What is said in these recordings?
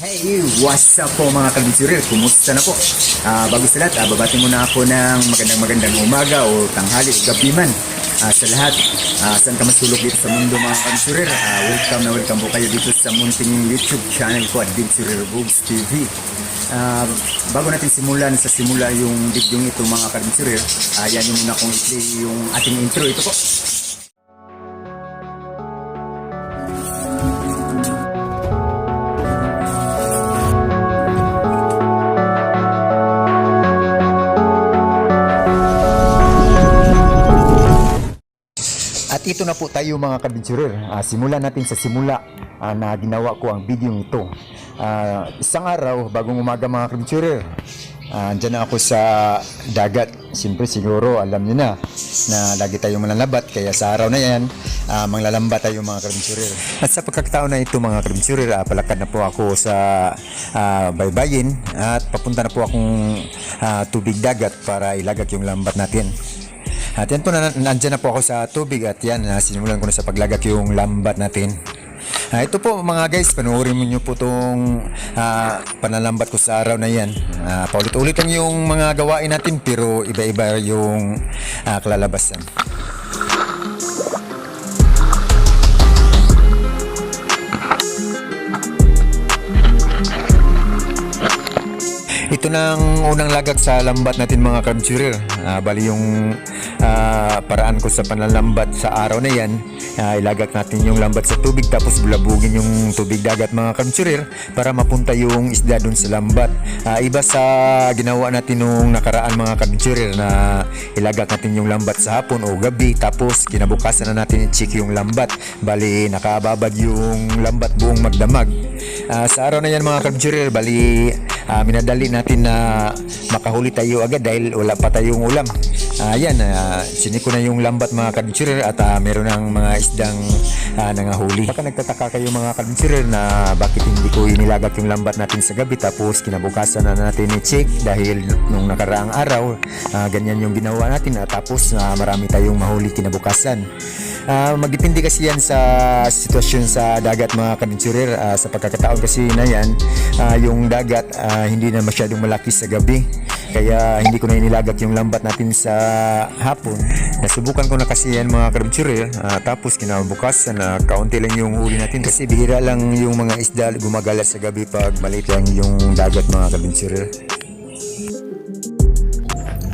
Hey, what's up po mga kabinsurir? Kumusta na po? Ah, bago sa lahat, ah, babati muna ako ng magandang magandang umaga o tanghali o gabi man Ah, sa lahat. Ah, saan ka masulok dito sa mundo mga kabinsurir? Ah, welcome na welcome po kayo dito sa munting YouTube channel ko at Binsurir Vlogs TV. Ah, bago natin simulan sa simula yung video ito mga kabinsurir, ah, yan yung muna kong i-play yung ating intro. Ito po. At ito na po tayo mga kabinsurer. Ah, simulan natin sa simula ah, na ginawa ko ang video ito. Ah, isang araw, bagong umaga mga kabinsurer, ah, andyan na ako sa dagat. Siyempre siguro alam niyo na na lagi tayong manlalabat. Kaya sa araw na yan, ah, manglalamba tayo mga kabinsurer. At sa pagkakataon na ito mga kabinsurer, ah, palakad na po ako sa ah, baybayin at papunta na po akong ah, tubig dagat para ilagak yung lambat natin. At yan po, na, nandyan na po ako sa tubig at yan, uh, sinimulan ko na sa paglagak yung lambat natin. Ah, ito po mga guys, panoorin mo nyo po itong ah, panalambat ko sa araw na yan. Ah, paulit-ulit lang yung mga gawain natin pero iba-iba yung ah, kalalabasan. Ito na ang unang lagak sa lambat natin mga kabsurer. Ah, bali yung ah, paraan ko sa panlalambat sa araw na yan. Ah, ilagak natin yung lambat sa tubig tapos bulabugin yung tubig dagat mga kabsurer para mapunta yung isda dun sa lambat. Ah, iba sa ginawa natin nung nakaraan mga kabsurer na ilagak natin yung lambat sa hapon o gabi tapos kinabukasan na natin i-check yung lambat. Bali nakababad yung lambat buong magdamag. Ah, sa araw na yan mga kabsurer, bali ah, minadali natin na makahuli tayo agad dahil wala pa tayong ulam. Ayan, uh, siniko na yung lambat mga kadinsurer at ah, meron ng mga isdang uh, nangahuli. Baka nagtataka kayo mga kadinsurer na bakit hindi ko inilagak yung lambat natin sa gabi tapos kinabukasan na natin i-check dahil nung nakaraang araw, ah, ganyan yung ginawa natin at tapos ah, marami tayong mahuli kinabukasan. Ah, magdepende kasi yan sa sitwasyon sa dagat mga kadinsurer. Ah, sa pagkakataon kasi na yan, ah, yung dagat ah, hindi na masyadong malaki sa gabi. Kaya hindi ko na inilagak yung lambat natin sa hapon. Nasubukan ko na kasi yan mga kadinsurer. Ah, tapos kinabukasan na kaunti lang yung huli natin kasi bihira lang yung mga isda gumagala sa gabi pag maliit lang yung dagat mga kadinsurer.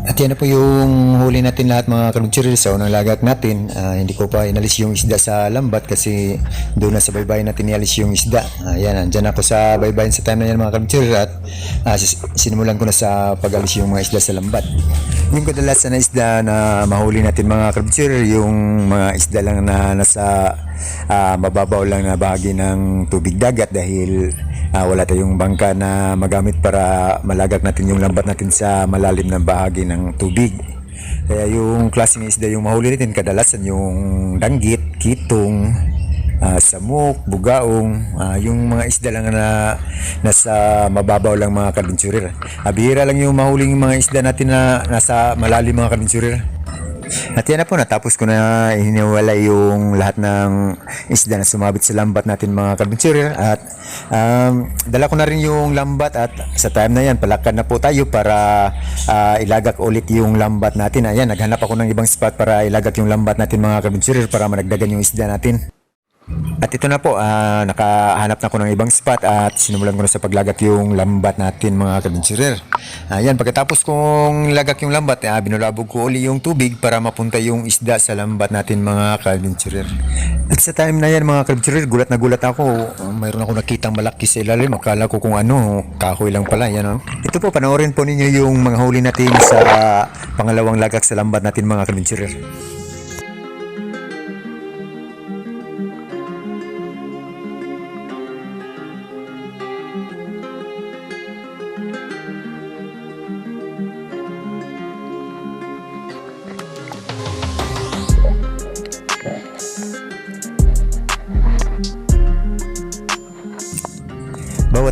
At yan na po yung huli natin lahat mga kalugtsuril sa unang lagak natin. Ah, hindi ko pa inalis yung isda sa lambat kasi doon na sa baybayin natin inalis yung isda. Ayan, andyan ako sa baybayin sa time na yan mga kalugtsuril at sis- sinimulan ko na sa pag-alis yung mga isda sa lambat. Yung kadalasan na isda na mahuli natin mga kalugtsuril, yung mga isda lang na nasa ah, mababaw lang na bahagi ng tubig dagat dahil ah, wala tayong bangka na magamit para malagak natin yung lambat natin sa malalim na bahagi ng tubig. Kaya yung klaseng isda yung mahuli natin kadalasan yung danggit, kitong, ah, samuk, bugaong, ah, yung mga isda lang na nasa mababaw lang mga kadinsurir. Bihira lang yung mahuling mga isda natin na nasa malalim mga kadinsurir. At yan na po, natapos ko na hiniwala yung lahat ng isda na sumabit sa lambat natin mga kabinsurir. At um, dala ko na rin yung lambat at sa time na yan, palakad na po tayo para ah, ilagak ulit yung lambat natin. Ayan, naghanap ako ng ibang spot para ilagak yung lambat natin mga kabinsurir para managdagan yung isda natin. At ito na po, ah, nakahanap na ako ng ibang spot at sinimulan ko na sa paglagak yung lambat natin mga kabinsurer. Ayan, pagkatapos kong lagak yung lambat, ah, binulabog ko uli yung tubig para mapunta yung isda sa lambat natin mga kabinsurer. At sa time na yan mga kabinsurer, gulat na gulat ako. Mayroon ako nakitang malaki sa ilalim. Akala ko kung ano, kahoy lang pala. Yan, oh. Ito po, panoorin po ninyo yung mga huli natin sa pangalawang lagak sa lambat natin mga kabinsurer.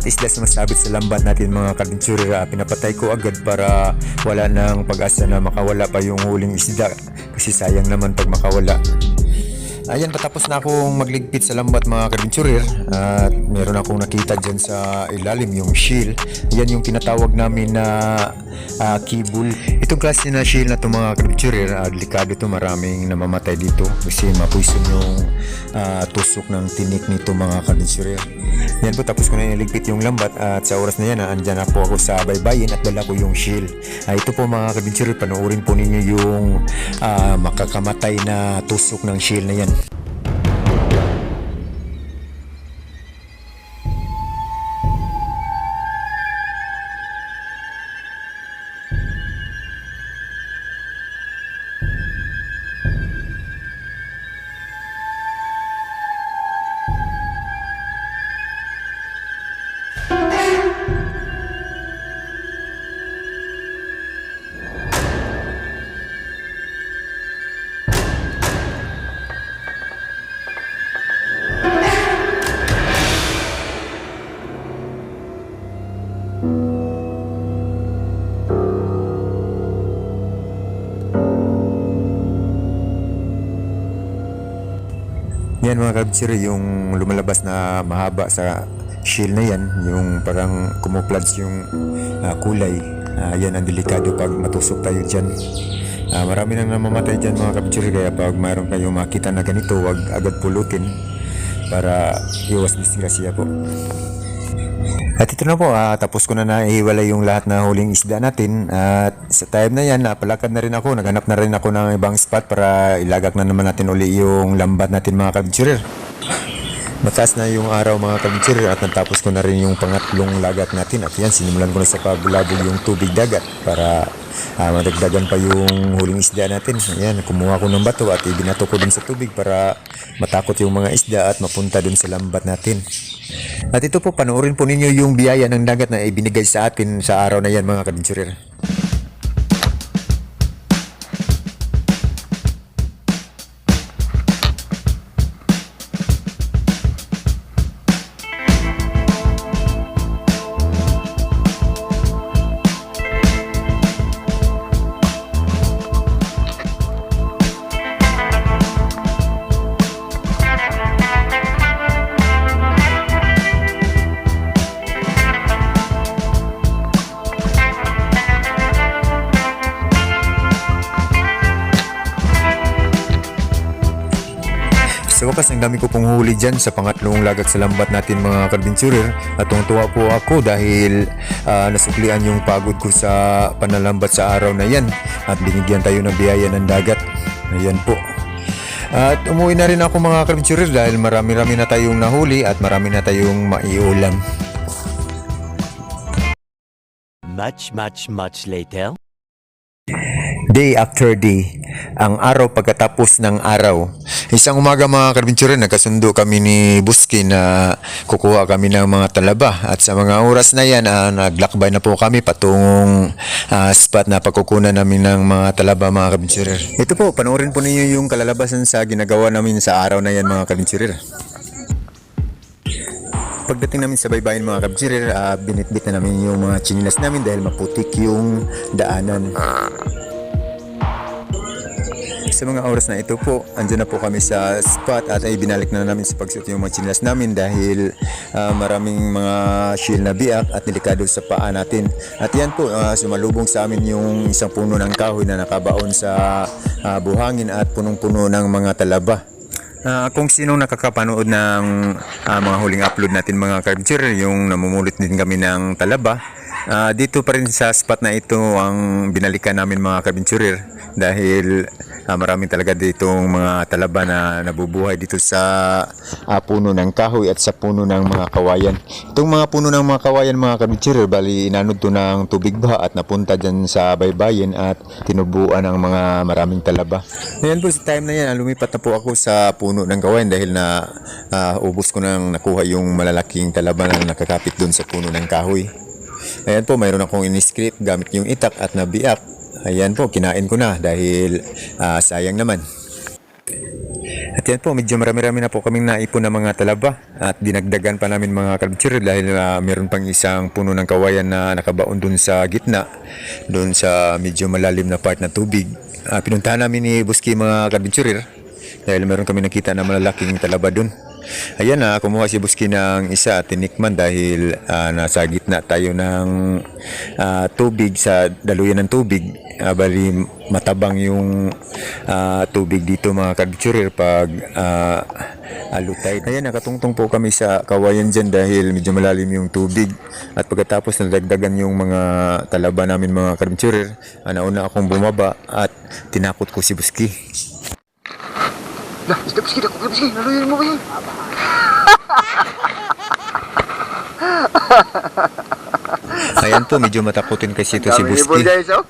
Bawat isda sumasabit sa lambat natin mga kadinsurer, ah, pinapatay ko agad para wala nang pag-asa na makawala pa yung huling isda kasi sayang naman pag makawala. Ayan, patapos na akong magligpit sa lambat mga kadventurer at meron akong nakita dyan sa ilalim yung shield. Yan yung tinatawag namin na ah, kibul. Itong klase na shield na to mga kadventurer, uh, delikado to maraming namamatay dito kasi mapuison yung ah, tusok ng tinik nito mga kadventurer. Yan po, tapos ko na niligpit yung lambat at sa oras na yan, ah, andyan na po ako sa baybayin at dala ko yung shield. Ah, ito po mga kadventurer, panoorin po ninyo yung ah, makakamatay na tusok ng shield na yan. Yan mga kabsir, yung lumalabas na mahaba sa shield na yan, yung parang kumuplads yung ah, kulay, Ah, yan ang delikado pag matusok tayo dyan. Ah, marami nang namamatay dyan mga kabsir, kaya pag mayroon kayong makita na ganito, wag agad pulutin para iwas disgrasya po. At ito na po, ah, tapos ko na naihiwalay yung lahat na huling isda natin. At sa time na yan, napalakad na rin ako. Naghanap na rin ako ng ibang spot para ilagak na naman natin uli yung lambat natin mga kabitsurer. Mataas na yung araw mga kabitsurer at natapos ko na rin yung pangatlong lagat natin. At yan, sinimulan ko na sa pagbulabog yung tubig dagat para ah, madagdagan pa yung huling isda natin. Ayan, kumuha ko ng bato at ibinato ko dun sa tubig para matakot yung mga isda at mapunta dun sa lambat natin. At ito po, panoorin po ninyo yung biyaya ng dagat na ibinigay sa atin sa araw na yan mga kadventurer. Dami ko pong huli dyan sa pangatlong lagat sa lambat natin mga kadventurer. At tuwa po ako dahil ah, nasuklian yung pagod ko sa panalambat sa araw na yan. At binigyan tayo ng biyaya ng dagat. Ayan po. At umuwi na rin ako mga kadventurer dahil marami-rami na tayong nahuli at marami na tayong maiulam. Much, much, much later. Day after day, ang araw pagkatapos ng araw. Isang umaga mga karbinturin, nagkasundo kami ni Buski na kukuha kami ng mga talaba. At sa mga oras na yan, ah, naglakbay na po kami patungong ah, spot na pagkukunan namin ng mga talaba mga karbinturin. Ito po, panoorin po ninyo yung kalalabasan sa ginagawa namin sa araw na yan mga karbinturin. Pagdating namin sa baybayin mga kabsirer, ah, binitbit na namin yung mga chinilas namin dahil maputik yung daanan. Sa mga oras na ito po, andyan na po kami sa spot at ay binalik na namin sa pagsuot yung mga chinilas namin dahil ah, maraming mga shield na biak at delikado sa paa natin. At yan po, ah, sumalubong sa amin yung isang puno ng kahoy na nakabaon sa ah, buhangin at punong-puno ng mga talaba. Ah, kung sinong nakakapanood ng ah, mga huling upload natin mga carpenter, yung namumulit din kami ng talaba, ah, dito pa rin sa spot na ito ang binalikan namin mga carpenter dahil ah, maraming talaga ditong mga talaba na nabubuhay dito sa ah, puno ng kahoy at sa puno ng mga kawayan. Itong mga puno ng mga kawayan mga carpenter, bali inanod to ng tubig ba at napunta dyan sa baybayin at tinubuan ng mga maraming talaba. Ngayon po sa time na yan, lumipat na po ako sa puno ng kawayan dahil na ah, ubos ko nang nakuha yung malalaking talaba na nakakapit doon sa puno ng kahoy. Ayan po, mayroon akong in-script gamit yung itak at nabiak. Ayan po, kinain ko na dahil ah, sayang naman. At yan po, medyo marami-rami na po kaming naipon ng mga talaba at dinagdagan pa namin mga kalbitsir dahil ah, meron pang isang puno ng kawayan na nakabaon dun sa gitna, dun sa medyo malalim na part na tubig. Ah, pinuntahan namin ni Buski mga kalbitsurir dahil meron kami nakita na malalaking talaba dun. Ayan na, kumuha si Buski ng isa at tinikman dahil ah, nasa gitna tayo ng ah, tubig sa daluyan ng tubig. Ah, bali matabang yung ah, tubig dito mga kadchurir pag uh, alutay. Ayan, nakatungtong po kami sa kawayan dyan dahil medyo malalim yung tubig. At pagkatapos nadagdagan yung mga talaba namin mga kadchurir, ah, nauna akong bumaba at tinakot ko si Buski. Lah, isda Buski, dako ka Buski. Naluyan mo ba yan? Ayan po, medyo matakutin kasi ito si. Boy guys, oh.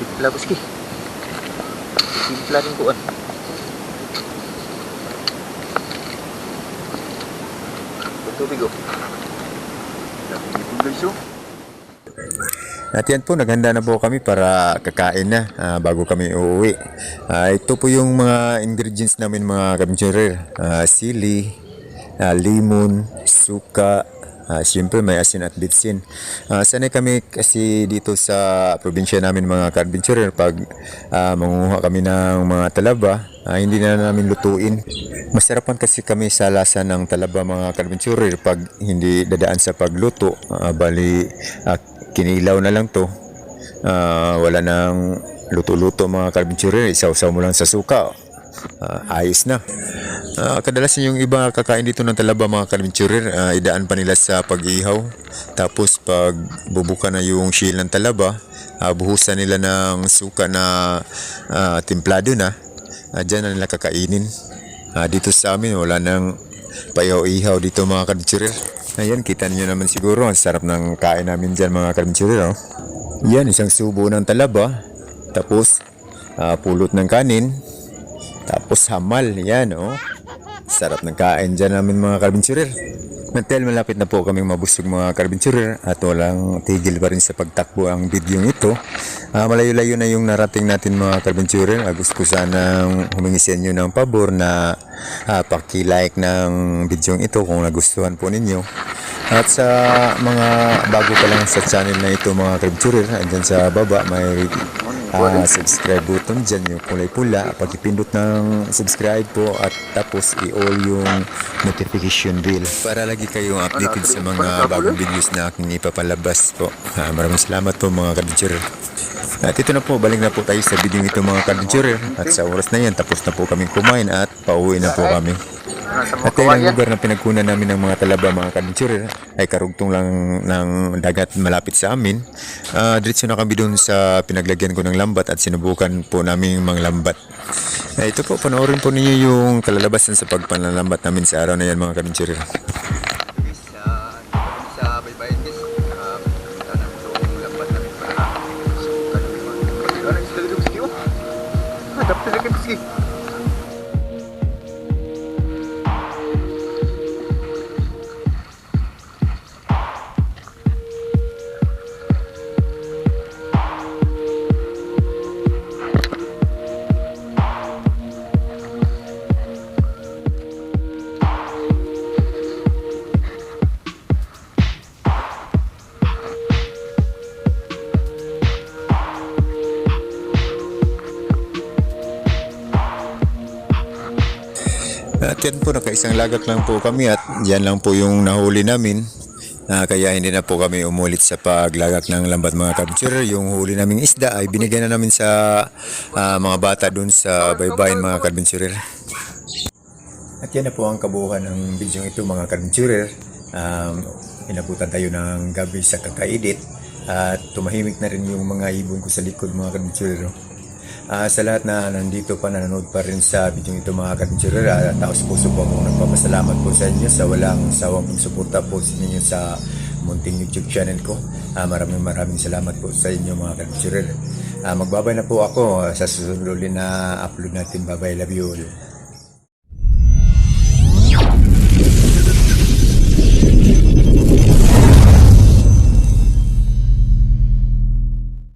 Timpla Buski. Timpla rin kuan. Tubig oh. Boy guys, oh. At yan po, naghanda na po kami para kakain na ah, bago kami uuwi. Ah, ito po yung mga ingredients namin mga kabinsurer. Ah, sili, ah, limon, suka, ah, siyempre may asin at bitsin. Ah, sanay kami kasi dito sa probinsya namin mga kabinsurer pag ah, mangunguha kami ng mga talaba, ah, hindi na namin lutuin. Masarapan kasi kami sa lasa ng talaba mga kabinsurer pag hindi dadaan sa pagluto. Ah, bali, ah, kinilaw na lang to. Ah, wala nang luto-luto mga carpentry. Isaw-saw mo lang sa suka. Ah, ayos na. Ah, kadalasan yung iba kakain dito ng talaba mga carpentry, ah, idaan pa nila sa pag-ihaw. Tapos pag bubuka na yung shell ng talaba, ah, buhusan nila ng suka na ah, timplado na. Ah, dyan na nila kakainin. Ah, dito sa amin wala nang paihaw-ihaw dito mga carpentry. Ayan, kita niyo naman siguro. Ang sarap ng kain namin dyan mga karmitsuri. Oh. Yan, isang subo ng talaba. Tapos, ah, pulot ng kanin. Tapos, hamal. Yan, oh. Sarap ng kain dyan namin mga karmitsuri. Until malapit na po kaming mabusog mga karmitsuri at walang tigil pa rin sa pagtakbo ang video ito. Ah, malayo-layo na yung narating natin mga karmitsuri. Ah, gusto ko sanang humingi sa inyo ng pabor na ah, paki-like ng video ito kung nagustuhan po ninyo. At sa mga bago pa lang sa channel na ito mga kribchurer, andyan sa baba may ah, subscribe button dyan yung kulay pula. Pagipindot ng subscribe po at tapos i-all yung notification bell para lagi kayong updated sa mga bagong videos na aking ipapalabas po. Ah, maraming salamat po mga kribchurer. At ito na po, balik na po tayo sa video ito mga kadventurer. At sa oras na yan, tapos na po kaming kumain at pauwi na po kami. At ang lugar na pinagkunan namin ng mga talaba mga kadventurer ay karugtong lang ng dagat malapit sa amin. Ah, diretso na kami doon sa pinaglagyan ko ng lambat at sinubukan po namin mga lambat. Eh, ito po, panoorin po ninyo yung kalalabasan sa pagpanlalambat namin sa araw na yan mga kadventurer. At yan po, nakaisang lagak lang po kami at yan lang po yung nahuli namin. Ah, kaya hindi na po kami umulit sa paglagak ng lambat mga kabitsura. Yung huli naming isda ay binigay na namin sa ah, mga bata dun sa baybayin mga kabitsura. At yan na po ang kabuuan ng video ito mga kabitsura. Um, inabutan tayo ng gabi sa kakaedit at tumahimik na rin yung mga ibon ko sa likod mga kabitsura. Ah, sa lahat na nandito pa nanonood pa rin sa video ito mga kadinsurer, uh, taos puso po akong nagpapasalamat po sa inyo sa walang sawang pagsuporta po sa ninyo sa munting YouTube channel ko. Ah, maraming maraming salamat po sa inyo mga kadinsurer. Ah, magbabay na po ako ah, sa susunod na upload natin. Bye bye, love you all.